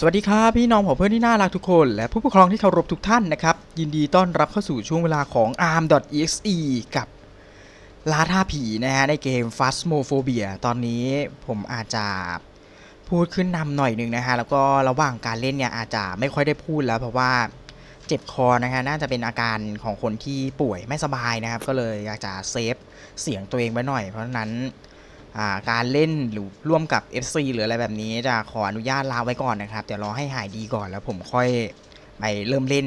สวัสดีครับพี่น้องผมเพื่อนที่น่ารักทุกคน และผู้ปกครองที่เคารพทุกท่านนะครับ ยินดีต้อนรับเข้าสู่ช่วงเวลาของ arm.exe กับล่าท่าผีนะฮะในเกม Phasmophobia ตอนนี้ผมอาจจะพูดขึ้นนำหน่อยหนึ่งนะฮะ แล้วก็ระหว่างการเล่นเนี่ยอาจจะไม่ค่อยได้พูดแล้วเพราะว่าเจ็บคอนะฮะน่าจะเป็นอาการของคนที่ป่วยไม่สบายนะครับ ก็เลยอยากจะเซฟเสียงตัวเองไว้หน่อย เพราะฉะนั้น การเล่นหรือร่วมกับ FC หรืออะไรแบบนี้จะขออนุญาตลาไว้ก่อนนะครับ เดี๋ยวรอให้หายดีก่อนแล้วผมค่อยไปเริ่มเล่น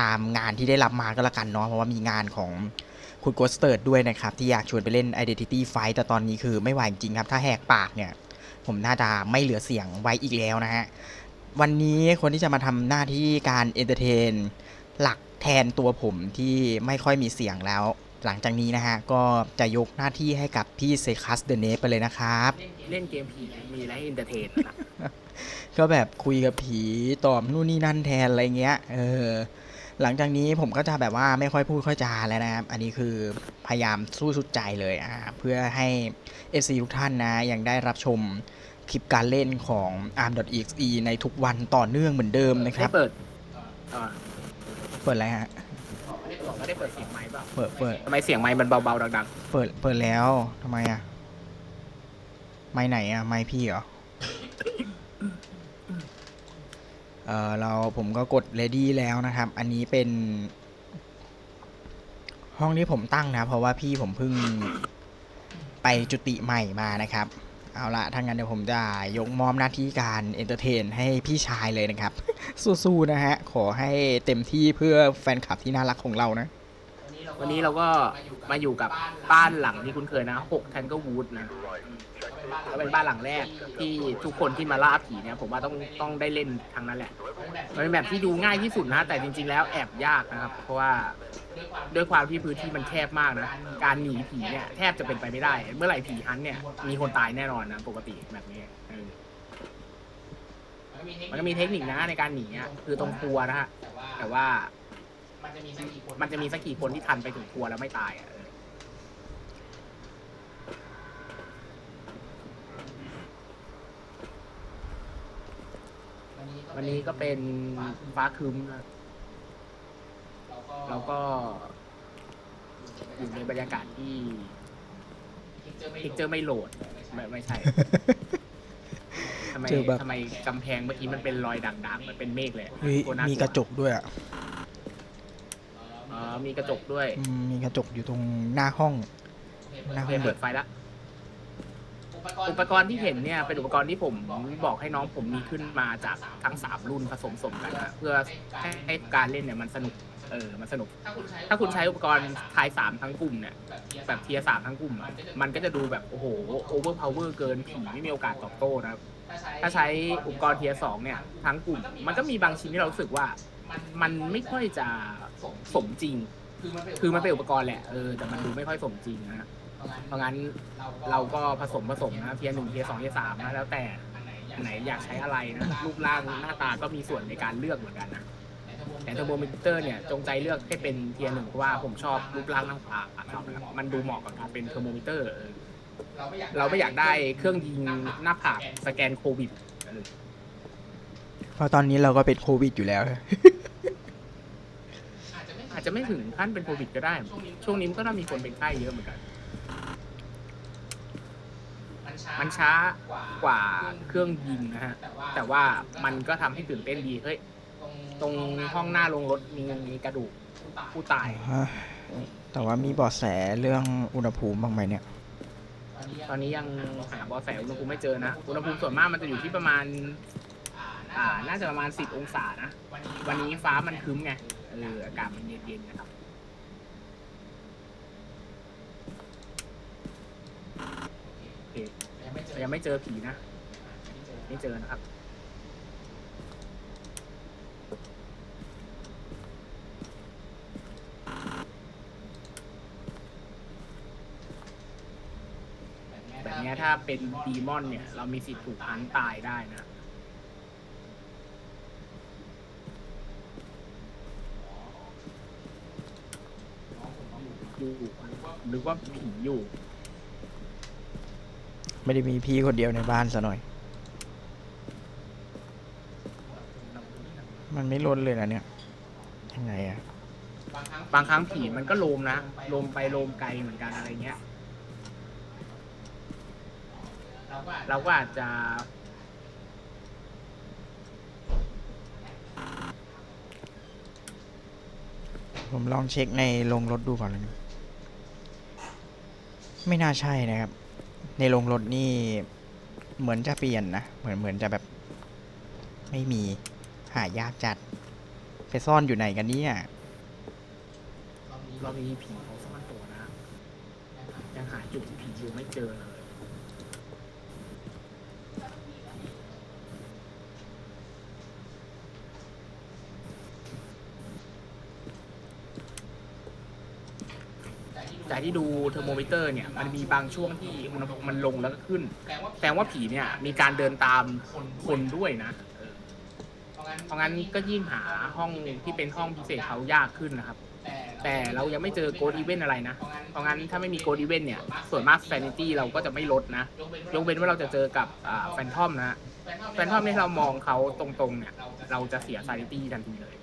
ตามงานที่ได้รับมาก็แล้วกันเนาะเพราะว่ามีงานของคุณโกสเติร์ดด้วยนะครับ ที่อยากชวนไปเล่น Identity Fight แต่ตอนนี้คือไม่ไหวจริงครับ ถ้าแหกปากเนี่ย ผมน่าจะไม่เหลือเสียงไว้อีกแล้วนะฮะ วันนี้คนที่จะมาทำหน้าที่การเอนเตอร์เทน หลักแทนตัวผมที่ไม่ค่อยมีเสียงแล้ว หลังจากนี้นะฮะ ก็จะยกหน้าที่ให้กับพี่เซคัสเดเนไปเลยนะครับ เล่นเกมผีมีอะไรให้เอนเตอร์เทนนะก็แบบคุยกับผีตอบนู่นนี่นั่นแทนอะไรเงี้ย เออ หลังจากนี้ผมก็จะแบบว่าไม่ค่อยพูดค่อยจาแล้วนะครับ อันนี้คือพยายามสู้สุดใจเลยอ่าเพื่อให้ FC ทุกท่านนะ ยังได้รับชมคลิปการเล่นของ arm.exe ในทุกวันต่อเนื่องเหมือนเดิมนะคได้รับเปิดเอ่อเปิดอะไรฮะ ไม่ได้เปิดเสียงไมค์เปล่าเปิดเปิด ทำไมเสียงไมค์มันเบาๆดังเปิด เปิดแล้วทำไมอะ ไม่ไหนอะ ไม่พี่เหรอ เออเราผมก็กด ready แล้วนะครับ อันนี้เป็น ห้องที่ผมตั้งนะ เพราะว่าพี่ผมเพิ่งไปจุติใหม่มานะครับ เอาละถ้างั้นเดี๋ยวผมจะยกมอมหน้าที่การเอนเตอร์เทนให้พี่ชายเลยนะครับ สู้ๆนะฮะ ขอให้เต็มที่เพื่อแฟนคลับที่น่ารักของเรานะ วันนี้เราก็มาอยู่กับบ้านหลังที่คุ้นเคยนะหกแทนก็วูดนะก็เป็นบ้านหลังแรกที่ทุกคนที่มาล่าผีเนี่ย ผมว่าต้องต้องได้เล่นทางนั้นแหละมันเป็นแบบที่ดูง่ายที่สุดนะ แต่จริง ๆ แล้วแอบยากนะครับ เพราะว่าด้วยความที่พื้นที่มันแคบมากนะ การหนีผีเนี่ยแทบจะเป็นไปไม่ได้ เมื่อไหร่ผีฮันต์เนี่ยมีคนตายแน่นอนนะปกติแบบนี้เออมันก็มีเทคนิคนะในการหนีอะคือตรงครัวนะฮะแต่ว่า มันจะมีสักกี่คนที่ทันไปถึงครัวแล้วไม่ตายอะเออวันนี้ก็เป็นฟ้าครึ้มนะแล้วก็อยู่ในบรรยากาศที่พิกเจอร์ไม่โหลด ไม่ไม่ใช่ทำไมเจอแบบทำไมกำแพงเมื่อกี้มันเป็นรอยด่างๆมันเป็นเมฆเลยเฮ้ยโคตน่ามีกระจกด้วยอะ อ๋อมีกระจกด้วยอืมมีกระจกอยู่ตรงหน้าห้อง หน้าโอห้เคองเปิเด็ดกไฟละอุปกรณ์ที่เห็นเนี่ยเป็นอุปกรณ์ที่ผมบอกให้น้องผมมีขึ้นมาจากทั้งสามรุ่นผสมสมกันนะเพื่อให้ให้การเล่นเนี่ยมันสนุกเออมันสนุก ถ้าคุณใช้อุปกรณ์ทายสามทั้งกลุ่มเนี่ยแบบเทียสามทั้งกลุ่มอะมันก็จะดูแบบโอ้โหโอเวอร์พาวเวอร์เกินผีไม่มีโอกาสตอบโต้นะครับถ้าใช้อุปกรณ์เทียสองเนี่ยทั้งกลุ่ม มันก็มีบางชิ้นที่เรารู้สึกว่า มันไม่ค่อยจะสมจริง คือมันเป็นอุปกรณ์แหละเออแต่มันดูไม่ค่อยสมจริงนะเพราะงั้นเราก็ผสมผสมนะเทียหนึ่งเทียสองเทียสามนะแล้วแต่ไหนอยากใช้อะไรนะรูปร่างหน้าตาก็มีส่วนในการเลือกเหมือนกันนะแต่เทอร์โมมิเตอร์เนี่ยจงใจเลือกให้เป็นเทียหนึ่งเพราะว่าผมชอบรูปร่างหน้าตาครับมันดูเหมาะกับการเป็นเทอร์โมมิเตอร์เราไม่อยากได้เครื่องยิงหน้าผากสแกนโควิดเพราะตอนนี้เราก็เป็นโควิดอยู่แล้ว อาจจะไม่ถึงขั้นเป็นโควิดก็ได้ ช่วงนี้มันก็ต้องมีคนเป็นไข้เยอะเหมือนกัน มันช้ากว่าเครื่องยิงนะฮะ แต่ว่ามันก็ทำให้ตื่นเต้นดี เฮ้ย ตรงห้องหน้าลงรถมีกระดูกผู้ตาย แต่ว่ามีเบาะแสเรื่องอุณหภูมิบ้างไหมเนี่ย ตอนนี้ยังหาเบอแสอุณหภูมิไม่เจอนะ อุณหภูมิส่วนมากมันจะอยู่ที่ประมาณ อ่า น่าจะประมาณ10องศานะ วันนี้ฟ้ามันครึ้มไง เอออากาศมันเย็นๆนะครับโอเคยังไม่เจอผีนะ ไม่เจอนะครับ แบบเนี้ยถ้าเป็นดีมอนเนี่ย เรามีสิทธิ์ถูกพันตายได้นะ อยู่หรือว่าผีอยู่ ไม่ได้มีพี่คนเดียวในบ้านซะหน่อย มันไม่ลดเลยนะเนี่ยยังไงอะบางครั้งผีมันก็โลมนะโลมไปโลมไกลเหมือนกันอะไรเงี้ย เราก็อาจจะผมลองเช็คในโรงรถดูก่อนแล้วกัน ไม่น่าใช่นะครับ ในโรงรถนี่เหมือนจะเปลี่ยนนะ เหมือนเหมือนจะแบบ ไม่มีหายากจัด ไปซ่อนอยู่ไหนกันเนี่ยเรามีผีเขาซ่อนตัวนะยังหาจุดผีอยู่ไม่เจอย จากที่ดูเทอร์โมมิเตอร์เนี่ยมันมีบางช่วงที่อุณหภูมิมันลงแล้วก็ขึ้นแสดงว่าผีเนี่ยมีการเดินตามคนด้วยนะเออเพราะงั้นก็ยิ่งหาห้องที่เป็นห้องพิเศษเขายากขึ้นนะครับ แต่เรายังไม่เจอโกดอีเวนอะไรนะ เพราะงั้นถ้าไม่มีโกดอีเวนเนี่ยส่วนมากแฟนิตี้เราก็จะไม่ลดนะยกเว้นว่าเราจะเจอกับแฟนทอมนะแฟนทอมที่เรามองเขาตรงๆเนี่ยเราจะเสียซานิตี้ทันทีเลย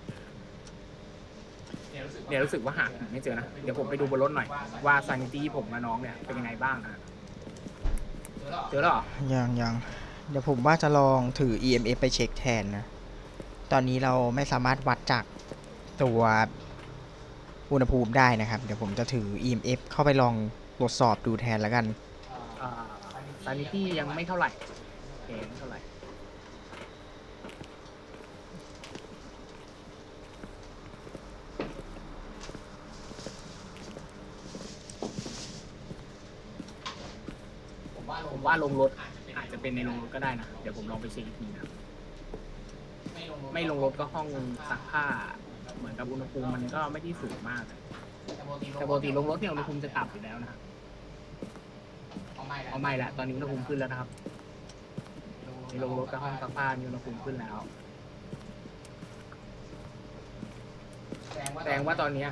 เดี๋ยวรู้สึกว่าหาไม่เจอนะ เดี๋ยวผมไปดูบนรถหน่อย ว่าซานิตี้ผมกับน้องเนี่ยเป็นยังไงบ้างนะเจอแล้วเหรอยังยังเดี๋ยวผมว่าจะลองถือ EMF ไปเช็คแทนนะ ตอนนี้เราไม่สามารถวัดจากตัวอุณหภูมิได้นะครับ เดี๋ยวผมจะถือ EMF เข้าไปลองตรวจสอบดูแทนแล้วกันซานิตี้ยังไม่เท่าไหร่โอเคไม่เท่าไหร่ ผมว่าลงรถอาจจะเป็นในลงรถก็ได้นะ เดี๋ยวผมลองไปเช็คอีกทีนะไม่ลงรถก็ห้องซักผ้า เหมือนกับอุณหภูมิมันก็ไม่ได้สูงมาก แต่ปกติลงรถเนี่ยอุณหภูมิจะต่ำอยู่แล้วนะเอาไม่ละตอนนี้อุณหภูมิขึ้นแล้วนะครับในลงรถกับห้องซักผ้ามีอุณหภูมิขึ้นแล้วแสดงว่าตอนเนี้ย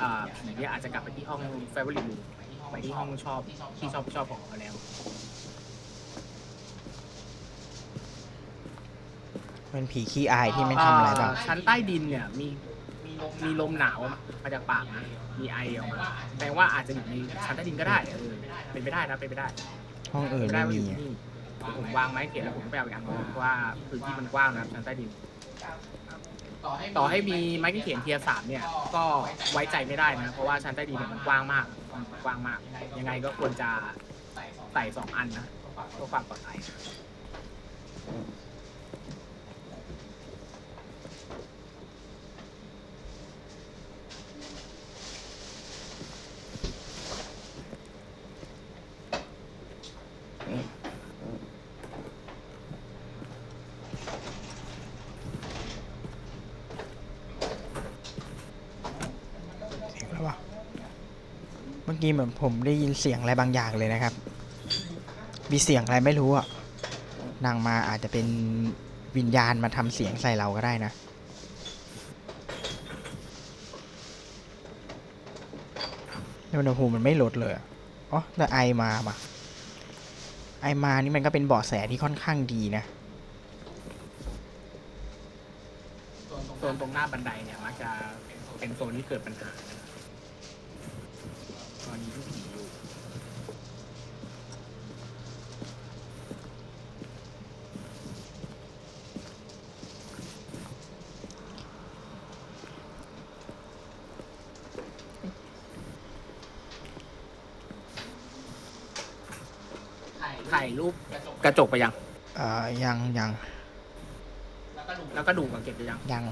อ่าผีเนี่ยอาจจะกลับไปที่ห้อง favorite room ไปที่ห้องชอบที่ชอบชอบของเขาแล้วเป็นผีขี้อายที่ไม่ทำอะไรบ้างอ่าชั้นใต้ดินเนี่ยมีมีลมหนาวมาจากปากนะมีไอออกมาแปลว่าอาจจะอยู่ในชั้นใต้ดินก็ได้เออเป็นไปได้นะเป็นไปได้ห้องอื่นเป็นไปได้ไม่ว่าอมียู่ที่นี่ผมวางไม้เขียนแล้วผมก็ไปเอาอีกอันเพราะว่าพื้นที่มันกว้างนะครับชั้นใต้ดิน ต่อให้มีไม้เขียนเทียร์สามเนี่ย ก็ไว้ใจไม่ได้นะ เพราะว่าชั้นใต้ดินเนี่ยมันกว้างมาก มันกว้างมาก ยังไงก็ควรจะใส่สองอันนะเพื่อความปลอดภัย เสียงแล้ววะเมื่ อกี้เหมือนผมได้ยินเสียงอะไรบางอย่างเลยนะครับ มีเสียงอะไรไม่รู้อะดังมาอาจจะเป็นวิญญาณมาทำเสียงใส่เราก็ได้นะ อุณหภูมิมันไม่ลดเลยอะอ๋อ แต่ไอมามาไอมานี่มันก็เป็นเบาะแสที่ค่อนข้างดีนะโซนตรงหน้าบันไดเนี่ยมักจะเป็นโซนที่เกิดปัญหานะตอนนี้ที่ผีอยู่ ถ่ายรูปกระจกไปยังเอ่อยังยังแล้วก็ดูกมาเก็บไปยังยัง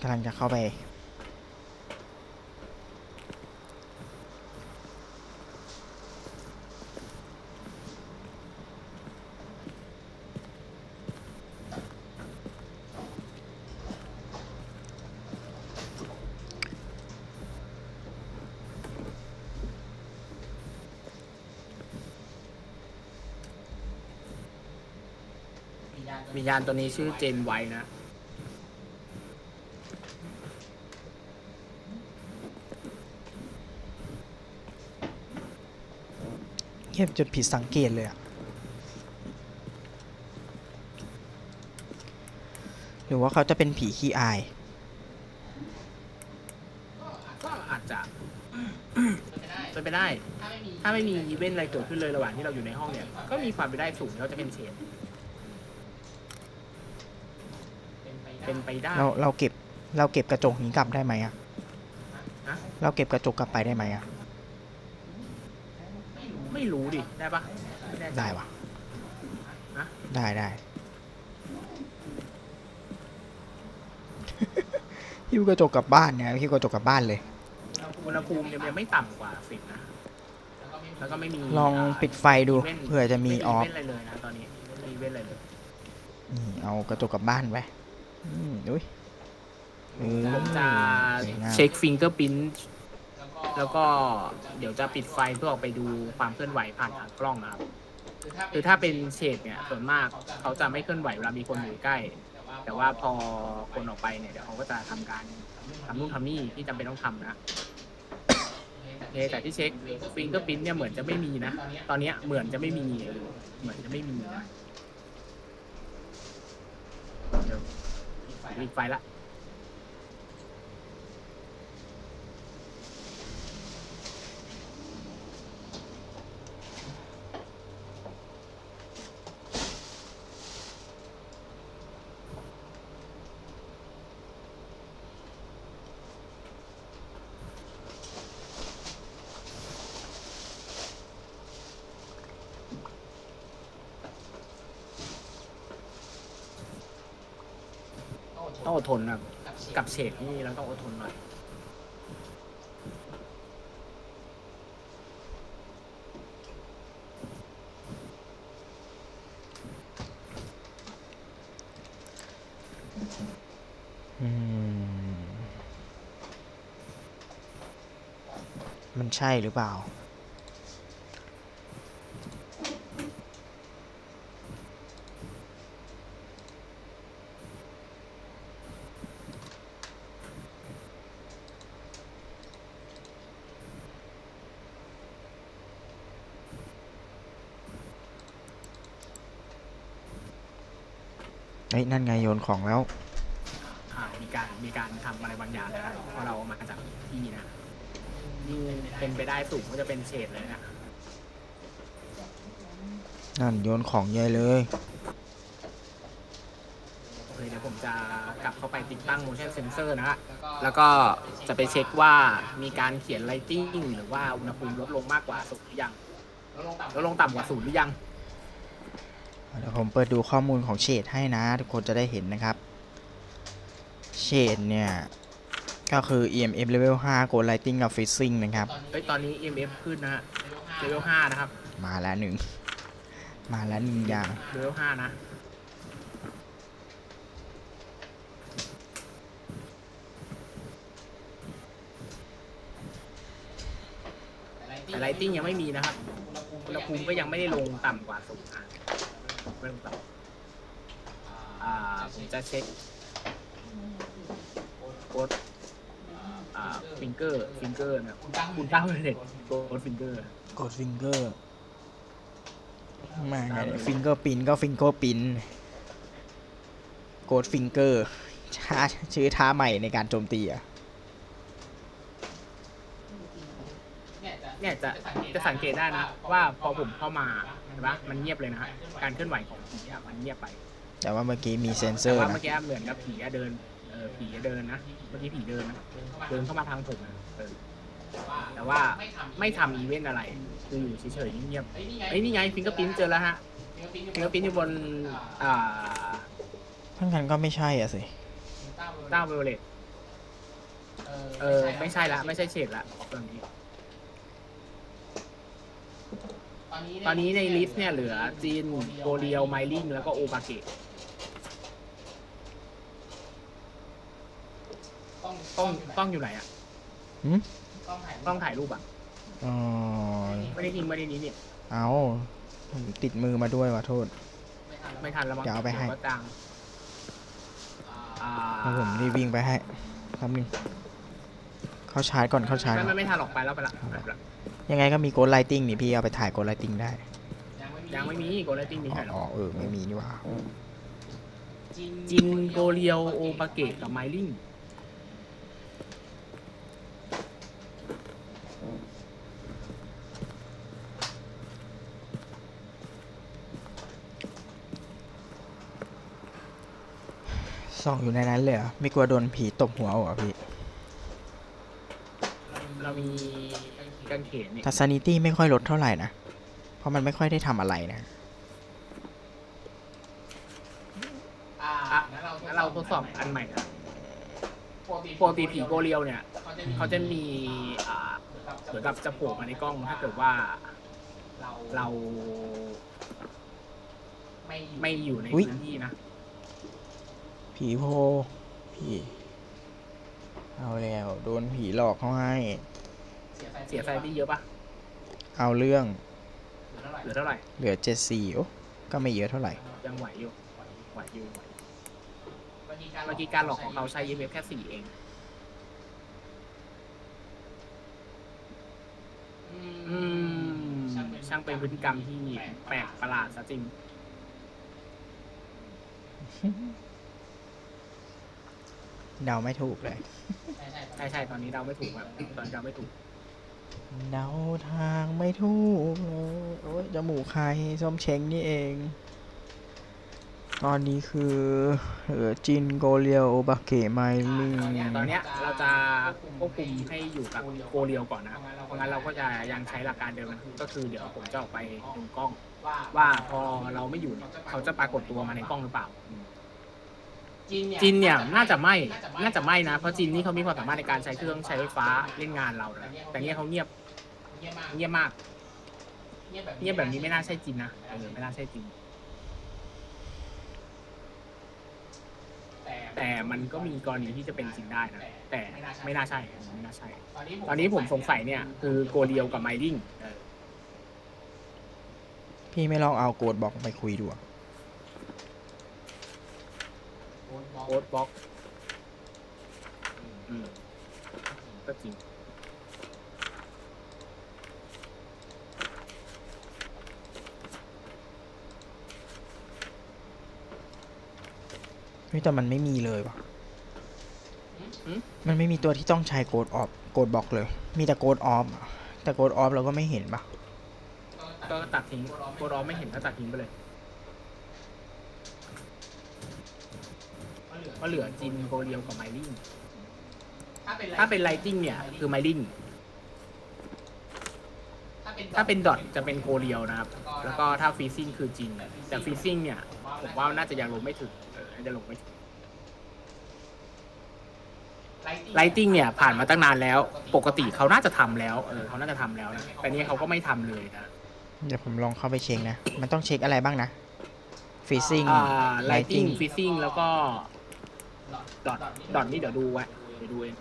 กำลังจะเข้าไป วิญญาณตัวนี้ชื่อเจนไวนะ เงียบจนผิดสังเกตเลยอะหรือว่าเขาจะเป็นผีขี้อาย ก็อาจจะเป็นไปได้ ถ้าไม่มีอีเวนต์อะไรเกิดขึ้นเลยระหว่างที่เราอยู่ในห้องเนี่ย ก็มีความเป็นไปได้สูงที่เราจะเป็นเชน เป็นไปได้เราเราเก็บเราเก็บกระจกนี้กลับได้ไหมอะฮะเราเก็บกระจกกลับไปได้ไหมอะไม่รู้ดิ ได้ปะม่แน่ใจได้ปะฮะได้ได้ หิ้วกระจกกลับบ้านเนี่ยหิ้วกระจกกลับบ้านเลย อุณหภูมิเนี่ยมันยังไม่ต่ำกว่าสิบนะ แล้วก็ไม่มีลองปิดไฟดูอีวนต์เผื่อจะมีออฟไเวนต์อะไรเลยนะตอนนี้ไม่มีอีเวนต์อะไรเลย นี่เอากระจกกลับบ้านไป อืมอุ้ยเออผมจะสวยงามเช็คฟิงเกอร์พิ้นแล้วก็เดี๋ยวจะปิดไฟเพื่อออกไปดูความเคลื่อนไหวผ่านทางกล้องนะครับคือถ้าเป็นเฉดเนี่ยส่วนมากเขาจะไม่เคลื่อนไหวเวลามีคนอยู่ใกล้ แต่ว่าพอคนออกไปเนี่ยเดี๋ยวเขาก็จะทำการทำนู่นทำนี่ที่จำเป็นต้องทำนะโอเคแต่ที่เช็คฟิงเกอร์พิ้นเนี่ยเหมือนจะไม่มีนะ ตอนเนี้ยเหมือนจะไม่มี เหมือนจะไม่มีนะเดี๋ยว มีไฟละ ต้องอดทนนะกับเฉดนี่เราต้องอดทนหน่อยมันใช่หรือเปล่า เฮ้ยนั่นไงโยนของแล้ว อ่ามีการมีการทำอะไรบางอย่างนะเพราะเราเอามาจากที่นะยิ่งเป็นไปได้สูงก็จะเป็นเฉดเลยนะนั่นโยนของใหญ่เลย โอเคเดี๋ยวผมจะกลับเข้าไปติดตั้ง motion sensor นะฮะแล้วก็จะไปเช็คว่ามีการเขียน lighting หรือว่าอุณหภูมิลดลงมากกว่าศูนย์หรือยังลดลงต่ำกว่าศูนย์หรือยังเดี๋ยว ผมเปิดดูข้อมูลของเชดให้นะ ทุกคนจะได้เห็นนะครับเชดเนี่ย ก็คือ EMF level 5 Go Lighting กับ Freezing นะครับเฮ้ยตอนนี้ EMF ขึ้นนะฮะ level 5นะครับมาแล้วหนึ่ง มาแล้วหนึ่งอย่าง level 5นะ แต่ lighting ยังไม่มีนะครับอุณหภูมิก็ยังไม่ได้ลงต่ำกว่าศูนย์อะ ไม่ลงต่ำอ่าผมจะเช็คโค้ดอ่าฟิงเกอร์ฟิงเกอร์นะคุณตั้งเลยเด็ดโค้ดฟิงเกอร์กด Finger มาไง Finger Pin ก็ Finger Pin กด Finger ช้าชื่อท้าใหม่ในการโจมตีอะ เนี่ยจะจะสังเกตได้นะ ว่าพอผมเข้ามาเห็นปะมันเงียบเลยนะฮะการเคลื่อนไหวของผีอะมันเงียบไปแต่ว่าเมื่อกี้มีเซนเซแต่อร์ว่านะ เมื่อกี้เหมือนกับผีอะเดินเออผีอะเดินนะเมื่อกี้ผีเดินนะเดินเข้ามาทางผมนะเออแต่ว่าไม่ทำอีเวนต์อะไรคืออยู่เฉยๆเงียบๆเอ้ยนี่ไงฟิงเกอร์พิ้นเจอแล้วฮะฟิงเกอร์พิ้นอยู่บนอ่าทั้างนั้นก็ไม่ใช่อะสิ ต้าเวลเลตเออไม่ใช่ละไม่ใช่เฉดละตอนนี้ ตอนนี้ในลิสต์เนี่ยเหลือจีนโกเรียวไมลิงแล้วก็โอบาเกะต้องต้องอยู่ไหนอะหืมต้องถ่ายรูปอะอ๋อ ไม่ได้ทิ้งไม่ได้นี้นี่เอาติดมือมาด้วยว่ะโทษ ไม่ทันแล้วมั้งเดี๋ยวเอาไปให้ดี๋ยวก็จังอ่าแล้วผมรีบวิ่งไปให้แป๊บนึงเข้าชาร์จก่อนเข้าชาร์จไม่ก่ไม่อนไม่ทันหรอกไปแล้วไปละไปละ ยังไงก็มีโกดไลติงนี่พี่เอาไปถ่ายโกดไลติงได้ยังไม่มีโกลเลตติ้งมีอ๋อใครหรอ๋ออเออไม่มีนี่หว่าจินโกเรียวโอปาเกะกับไมลิงส่องอยู่ในนั้นเลยเหรอไม่กลัวโดนผีตบหัวเหรอพี่ เรามีกางเขนนี่แต่ซานิตี้ไม่ค่อยลดเท่าไหร่นะ เพราะมันไม่ค่อยได้ทำอะไรนะ อะงั้นเราทดสอบอันใหม่นะปกติผีโกเรียวเนี่ย เขาจะมีอ่าเหมือนกับจะโผล่มาในกล้องถ้าเกิดว่าเราไม่อยู่ในอุ๊ย พื้นที่นะ ผีโพ ผี เอาแล้ว โดนผีหลอกเขาให้ เสียไฟไปเยอะปะเอาเรื่องเหลือเท่าไหร่เหลือเจ็ดสี่โอ้ก็ไม่เยอะเท่าไหร่ ยังไหวอยู่ไหวอยู่ไหวเมื่อกี้การหลอกของเขาใช้ EMF แค่สี่เองอืมช่างเป็นพฤติกรรมที่แปลกประหลาดซะจริง เดาไม่ถูกเลย ใช่ใช่ตอนนี้เราไม่ถูกแบบตอนนี้เราไม่ถูก เดาทางไม่ถูกเลยโอ้ยจมูกใครส้มเช้งนี่เอง ตอนนี้คือเหลือจินโกเลียวโอบาเกะไมลิงตอนเนี้ยเราจะควบคุมให้อยู่กับโกเรียวก่อนนะเพราะงั้นเราก็จะยังใช้หลักการเดิมนะก็คือเดี๋ยวผมจะออกไปดูกล้อง ว่าพอเราไม่อยู่เนี่ยเขาจะปรากฏตัวมาในกล้องหรือเปล่า จินเนี่ยน่าจะไม่น่าจะไม่นะ เพราะจินนี่เขามีความสามารถในการใช้เครื่องใช้ไฟฟ้าเล่นงานเรานะแต่เนี่ยเขาเงียบเงียบมากเงียบแบบนี้ไม่น่าใช่จินนะเออไม่น่าใช่จินแต่มันก็มีกรณีที่จะเป็นจริงได้นะ แต่ไม่น่าใช่ไม่น่าใช่ ตอนนี้ผมสงสัยเนี่ย คือโกเรียวกับไมลิงเออพี่ไม่ลองเอาโกดบอกไปคุยดูอะ โค้ดบล็อกอืมก็จริงเฮ้ยแต่มันไม่มีเลยว่ะหืมมันไม่มีตัวที่ต้องใช้โกดออฟโกดบอกเลย มีแต่โกดออฟแต่โกดออฟเราก็ไม่เห็นปะก็ตัดทิ้งโกดออฟไม่เห็นก็ตัดทิ้งไปเลย ก็เหลือจินโกเรียวกับไมลิงถ้าเป็นไลติงเนี่ยคือไมลิงถ้าเป็นดอทจะเป็นโกเรียวนะครับ แล้วก็ถ้าฟีซิ่งคือจิน แต่ฟีซิ่งเนี่ย ผมว่าน่าจะยังลงไม่ถึงเออน่าจะลงไม่ถึงไลติงเนี่ยผ่านมาตั้งนานแล้ว ปกติเขาน่าจะทำแล้ว เออเขาน่าจะทำแล้วนะแต่เนี่ยเขาก็ไม่ทำเลยนะ เดี๋ยวผมลองเข้าไปเช็คนะ มันต้องเช็คอะไรบ้างนะฟีซิ่งอ่าไลติง lighting ฟิซซิ่งแล้วก็ ดอทดอทนี่เดี๋ยวดูไว้เดี๋ยวดูเอง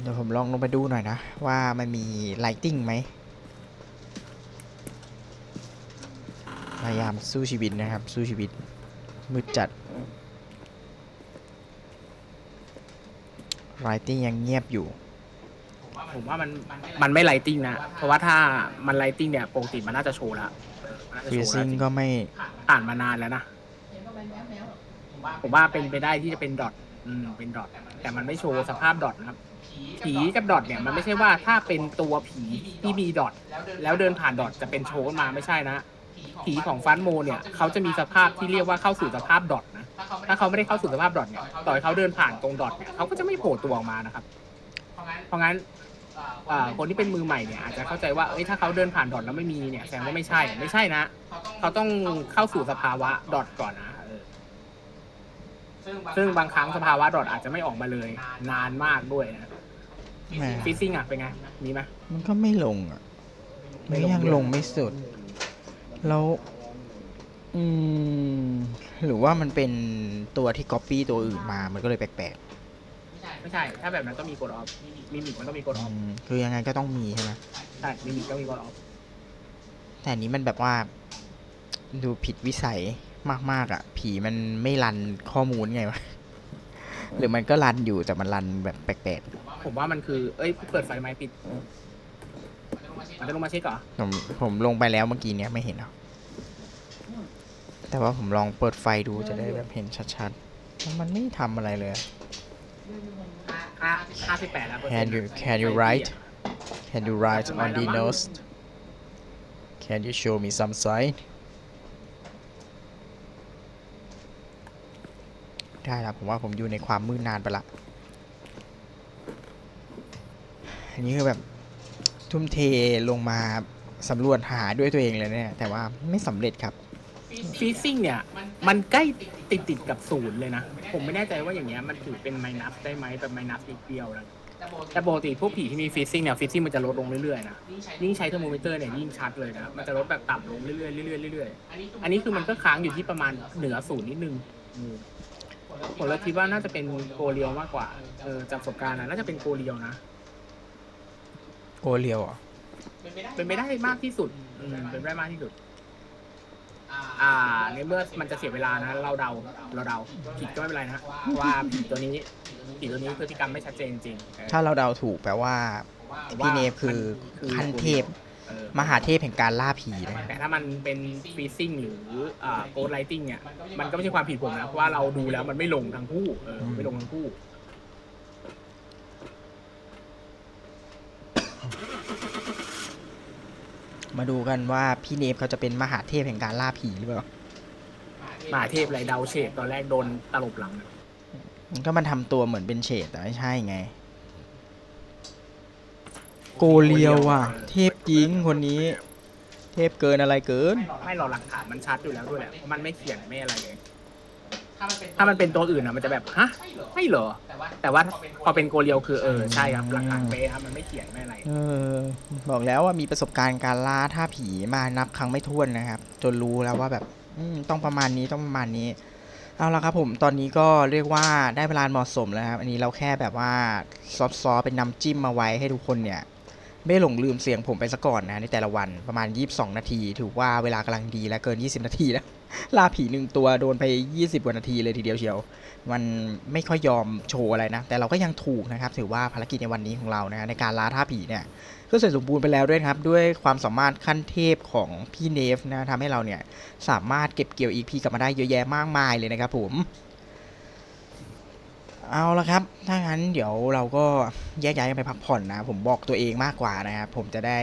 เดี๋ยวผมลองลงไปดูหน่อยนะ ว่ามันมีไลติ้งไหมพยายามสู้ชีวิตนะครับ สู้ชีวิตมืดจัดไลติ้งยังเงียบอยู่ ผมว่ามันมันไม่ไลติงนะ เพราะว่าถ้ามันไลติงเนี่ยปกติมันน่าจะโชว์แล้วเออมันน่าจะฟีซิ่งจริงก็ไม่ผ่านมานานแล้วนะ ผมว่าเป็นไปได้ที่จะเป็นดอทอืมเป็นดอทแต่มันไม่โชว์สภาพดอทนะครับ ผีกับดอทเนี่ยมันไม่ใช่ว่าถ้าเป็นตัวผีที่มีดอทแล้วเดินผ่านดอทจะเป็นโชว์มาไม่ใช่นะผีของฟันโมเนี่ยเขาจะมีสภาพที่เรียกว่าเข้าสู่สภาพดอทนะถ้าเขาไม่ได้เข้าสู่สภาพดอทเนี่ยต่อให้เขาเดินผ่านตรงดอทเนี่ยเขาก็จะไม่โผล่ตัวออกมานะครับ เพราะงั้นคนที่เป็นมือใหม่เนี่ยอาจจะเข้าใจว่าเอ้ยถ้าเขาเดินผ่านดอทแล้วไม่มีเนี่ยแสดงว่าไม่ใช่ไม่ใช่นะ เขาต้องเข้าสู่สภาวะดอทก่อนนะ ซึ่งบางครั้งสภาวะดอทอาจจะไม่ออกมาเลย นานมากด้วยนะแหมฟิซซิ่งอะเป็นไง มีไหม มันก็ไม่ลงอะไม่ไม่ลง ยังด้วยลงไม่สุด แล้ว อืม หรือว่ามันเป็นตัวที่ก๊อปปี้ตัวอื่นมา มันก็เลยแปลกไม่ใช่ ถ้าแบบนั้นก็มีกดออฟมิมิกมันก็มีกๆดออฟอืมคือยังไงก็ต้องมีใช่ไหมใช่มิมิกก็มีกดออฟแต่อันนี้มันแบบว่า ดูผิดวิสัย มากๆอะ ผีมันไม่รันข้อมูลไงวะ หรือมันก็รันอยู่แต่มันรันแบบแปลกผมว่ามันคือ เอ้ยเปิดไฟไหมปิดมันจะลงมาเช็คเหรอๆผมผมลงไปแล้วเมื่อกี้เนี้ยไม่เห็นหรอแต่ว่าผมลองเปิดไฟดูจะได้แบบเห็นชัดๆว่ามันไม่ทำอะไรเลยอะห้าห้าสิบแปดแล้วเปอร์เซ็น Can ต์ you can you write Can you write on the notes Can you show me some sign ได้แล้วผมว่าผมอยู่ในความมืดนานไปละอันนี้คือแบบทุ่มเทลงมาสำรวจหาด้วยตัวเองเลยเนี่ย แต่ว่าไม่สำเร็จครับ ฟีซิ่งเนี่ย มันใกล้ติดติดๆกับศูนย์เลยนะ ผมไม่แน่ใจว่าอย่างเงี้ยมันถือเป็นไมนัสได้ไหมแบบไมนัสนิดเดียวนะแต่ปกติพวกผีที่มีฟีซิ่งเนี่ยฟีซิ่งมันจะลดลงเรื่อยๆนะยิ่งใช้เทอร์โมมิเตอร์เนี่ยยิ่งชัดเลยนะ มันจะลดแบบต่ำลงเรื่อยๆเรื่อยๆเรื่อยๆอันนี้คือมันก็ค้างอยู่ที่ประมาณเหนือศูนย์นิดนึง ผมเลยคิดว่าน่าจะเป็นโกเรียวมากกว่า เออจากประสบการณ์นะน่าจะเป็นโกเรียวนะ โกเลียวเหรอะเป็นไปได้มากที่สุดอืมเป็นไปได้มากที่สุด อ่า ในเมื่อมันจะเสียเวลานะ เราเดา เราเดาผิดก็ไม่เป็นไรนะว่าผีตัวนี้ผีตัวนี้พฤติกรรมไม่ชัดเจนจริงๆเออ ถ้าเราเดาถูกแปลว่าว่าพี่เนฟคือมันขั้นเทพเออ มหาเทพแห่งการล่าผีนะ แต่ถ้ามันเป็นฟีซิ่งหรืออ่าโกดไลติงเนี่ยมันก็ไม่ใช่ความผิดผมนะเพราะว่าเราดูแล้วมันไม่ลงทั้งคู่เออไม่ลงทั้งคู่ มาดูกันว่าพี่เนฟเขาจะเป็นมหาเทพแห่งการล่าผีหรือเปล่า มหาเทพไรเดาเฉดตอนแรกโดนตลบหลัง มันก็มันทำตัวเหมือนเป็นเฉดแต่ไม่ใช่ไง โกเลียวอะ เทพจริงคนนี้ เทพเกินอะไรเกิน ไม่หรอกหลักฐานมันชัดอยู่แล้วด้วยแหละเพราะมันไม่เขียนไม่อะไรเลย ถ้ามันเป็นตัวอื่นอะมันจะแบบฮะไม่เหรอ แต่ว่าพอเป็นโกเรียวคือเออใช่ครับหลักฐานเป๊ะครับมันไม่เขียนไม่อะไร เออ บอกแล้วว่ามีประสบการณ์การล่าท่าผีมานับครั้งไม่ถ้วนนะครับ จนรู้แล้วว่าแบบอืมต้องประมาณนี้ต้องประมาณนี้เอาละครับผมตอนนี้ก็เรียกว่าได้เวลาเหมาะสมแล้วครับ อันนี้เราแค่แบบว่าซอฟต์ๆเป็นน้ำจิ้มมาไว้ให้ทุกคนเนี่ย ไม่หลงลืมเสียงผมไปซะก่อนนะในแต่ละวันประมาณ 22 นาที ถือว่าเวลากำลังดีและเกิน 20 นาทีแล้วล่าผีหนึ่งตัวโดนไป 20 กว่านาทีเลยทีเดียวเชียว มันไม่ค่อยยอมโชว์อะไรนะ แต่เราก็ยังถูกนะครับ ถือว่าภารกิจในวันนี้ของเรานะในการล่าท่าผีเนี่ยก็เสร็จสมบูรณ์ไปแล้วด้วยครับ ด้วยความสามารถขั้นเทพของพี่เนฟนะทำให้เราเนี่ยสามารถเก็บเกี่ยว EP กลับมาได้เยอะแยะมากมายเลยนะครับผม เอาละครับ ถ้างั้นเดี๋ยวเราก็แยกย้ายกันไปพักผ่อนนะ ผมบอกตัวเองมากกว่านะครับ ผมจะได้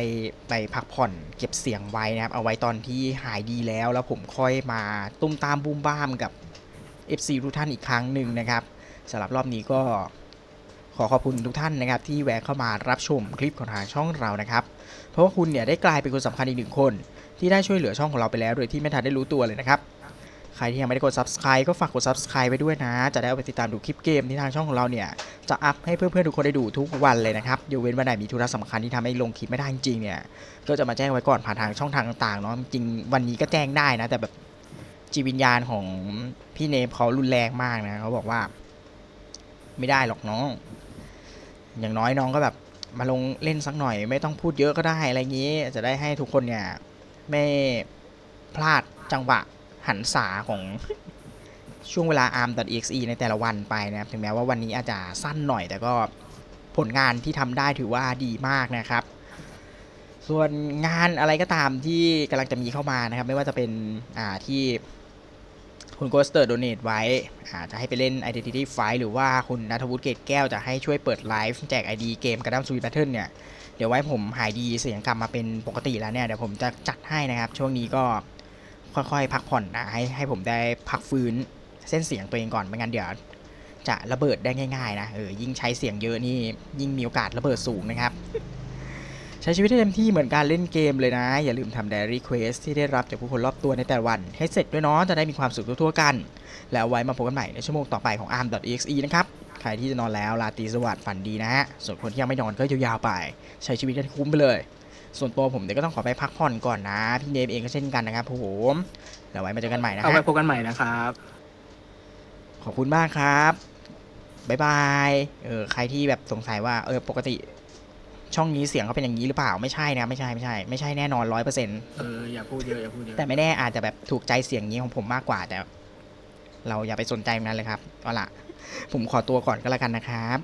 ไปพักผ่อนเก็บเสียงไว้นะครับ เอาไว้ตอนที่หายดีแล้ว แล้วผมค่อยมาตุ้มตามบูมบ้ามกับ FC ทุกท่านอีกครั้งหนึ่งนะครับสำหรับรอบนี้ก็ขอขอบคุณทุกท่านนะครับ ที่แวะเข้ามารับชมคลิปของทางช่องเรานะครับ เพราะว่าคุณเนี่ยได้กลายเป็นคนสำคัญอีกหนึ่งคน ที่ได้ช่วยเหลือช่องของเราไปแล้ว โดยที่ไม่ทันได้รู้ตัวเลยนะครับ ใครที่ยังไม่ได้กด subscribe ก็ฝากกด subscribe ไปด้วยนะ จะได้เอาไปติดตามดูคลิปเกมที่ทางช่องของเราเนี่ย จะอัพให้เพื่อนๆทุกคนได้ดูทุกวันเลยนะครับยกเว้นวันไหนมีธุระสำคัญที่ทำให้ลงคลิปไม่ได้จริงๆเนี่ย ก็จะมาแจ้งไว้ก่อนผ่านทางช่องทางต่างๆเนาะ จริงวันนี้ก็แจ้งได้นะ แต่แบบจิตวิญญาณของพี่เนมเขารุนแรงมากนะเขาบอกว่า ไม่ได้หรอกน้อง อย่างน้อยน้องก็แบบมาลงเล่นสักหน่อย ไม่ต้องพูดเยอะก็ได้อะไรอย่างนี้ จะได้ให้ทุกคนเนี่ยไม่พลาดจังหวะ หันษาของช่วงเวลา arm.exe ในแต่ละวันไปนะครับ ถึงแม้ว่าวันนี้อาจจะสั้นหน่อย แต่ก็ผลงานที่ทำได้ถือว่าดีมากนะครับ ส่วนงานอะไรก็ตามที่กำลังจะมีเข้ามานะครับ ไม่ว่าจะเป็นอ่าที่คุณโกสเตอร์โดเนทไว้อาจะให้ไปเล่น Identity Fight หรือว่าคุณนัทวุฒิเกตแก้วจะให้ช่วยเปิดไลฟ์แจก ID เกมกระดัมสวี t แ a ทเทิลเนี่ย เดี๋ยวไว้ผมหายดีเสียงกลับมาเป็นปกติแล้วเนี่ย เดี๋ยวผมจะจัดให้นะครับ ช่วงนี้ก็ ค่อยๆ พักผ่อนนะให้ให้ผมได้พักฟื้นเส้นเสียงตัวเองก่อนไม่งั้นเดี๋ยวจะระเบิดได้ง่ายๆนะเออยิ่งใช้เสียงเยอะนี่ยิ่งมีโอกาสระเบิดสูงนะครับ ใช้ชีวิตให้เต็มที่เหมือนการเล่นเกมเลยนะ อย่าลืมทำ Diary Quest ที่ได้รับจากผู้คนรอบตัวในแต่ละวัน ให้เสร็จด้วยเนาะจะได้มีความสุขทั่วๆกัน แล้วไว้มาพบกันใหม่ในชั่วโมงต่อไปของ arm.exe นะครับใครที่จะนอนแล้วราตรีสวัสดิ์ฝันดีนะฮะส่วนคนที่ยังไม่นอนก็ยาวๆไป ใช้ชีวิตให้คุ้มไปเลย ส่วนตัวผมเดี๋ยวก็ต้องขอไปพักผ่อนก่อนนะ พี่เนมเองก็เช่นกันนะครับผมแล้วไว้มาเจอกันใหม่นะเอาไว้ฮะพบกันใหม่นะครับ ขอบคุณมากครับบ๊ายบายเออใครที่แบบสงสัยว่าเออปกติ ช่องนี้เสียงเขาเป็นอย่างนี้หรือเปล่าไม่ใช่นะไม่ใช่ไม่ใช่ไม่ใช่แน่นอนร้อยเปอร์เซ็นต์ เอออย่าพูดเยอะอย่าพูดเยอะ แต่ไม่แน่อาจจะแบบถูกใจเสียงนี้ของผมมากกว่าแต่ เราอย่าไปสนใจมันเลยครับก็ละผมขอตัวก่อนก็แล้วกันนะครับ